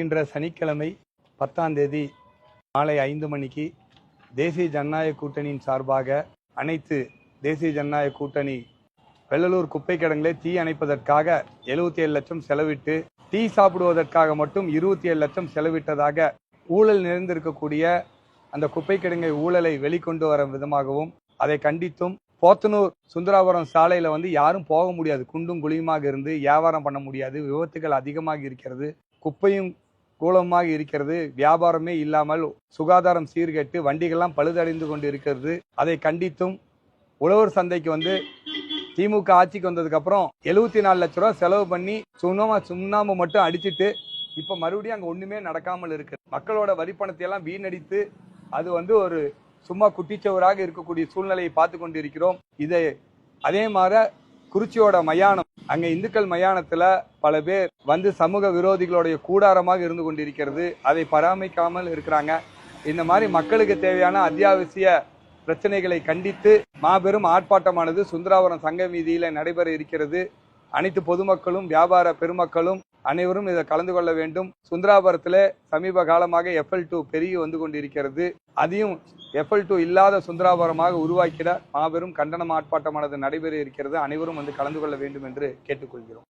வருகின்ற சனிக்கிழமை பத்தாம் தேதி மாலை ஐந்து மணிக்கு தேசிய ஜனநாயக கூட்டணியின் சார்பாக அனைத்து தேசிய ஜனநாயக கூட்டணி வெள்ளலூர் குப்பை கிடங்களை தீ அணைப்பதற்காக எழுபத்தி ஏழு லட்சம் செலவிட்டு டீ சாப்பிடுவதற்காக மட்டும் இருபத்தி ஏழு லட்சம் செலவிட்டதாக ஊழல் நிறைந்திருக்கக்கூடிய அந்த குப்பை கிடங்கை ஊழலை வெளிக்கொண்டு வர விதமாகவும் அதை கண்டித்தும் போத்தனூர் சுந்தராபுரம் சாலையில் வந்து யாரும் போக முடியாது குண்டும் குழியுமாக இருந்து வியாபாரம் பண்ண முடியாது விபத்துகள் அதிகமாக இருக்கிறது குப்பையும் கூலமாக இருக்கிறது வியாபாரமே இல்லாமல் சுகாதாரம் சீர்கெட்டு வண்டிகள்லாம் பழுதடைந்து கொண்டு இருக்கிறது அதை கண்டித்தும் உழவர் சந்தைக்கு வந்து திமுக ஆட்சிக்கு வந்ததுக்கு அப்புறம் எழுபத்தி நாலு லட்ச ரூபா செலவு பண்ணி சுண்ணாம சுண்ணாம்பு மட்டும் அடிச்சுட்டு இப்ப மறுபடியும் அங்க ஒண்ணுமே நடக்காமல் இருக்கு மக்களோட வரிப்பணத்தை எல்லாம் வீணடித்து அது வந்து ஒரு சும்மா குட்டிச்சவராக இருக்கக்கூடிய சூழ்நிலையை பார்த்து கொண்டு இருக்கிறோம் இதை அதே மாதிரி குறிச்சியோட மயானம் அங்க இந்துக்கள் மயானத்துல பல பேர் வந்து சமூக விரோதிகளுடைய கூடாரமாக இருந்து கொண்டிருக்கிறது. அதை பராமரிக்காமல் இருக்கிறாங்க. இந்த மாதிரி மக்களுக்கு தேவையான அத்தியாவசிய பிரச்சனைகளை கண்டித்து மாபெரும் ஆர்ப்பாட்டமானது சுந்தராவரம் சங்க வீதியில நடைபெற இருக்கிறது. அனைத்து பொதுமக்களும் வியாபார பெருமக்களும் அனைவரும் இதை கலந்து கொள்ள வேண்டும். சுந்தராபுரத்தில் சமீப காலமாக எஃப்எல் டூ பெருகி வந்து கொண்டிருக்கிறது. அதையும் எஃப்எல் டூ இல்லாத சுந்தராபுரமாக உருவாக்கிட மாபெரும் கண்டன ஆர்ப்பாட்டமானது நடைபெற இருக்கிறது. அனைவரும் வந்து கலந்து கொள்ள வேண்டும் என்று கேட்டுக்கொள்கிறோம்.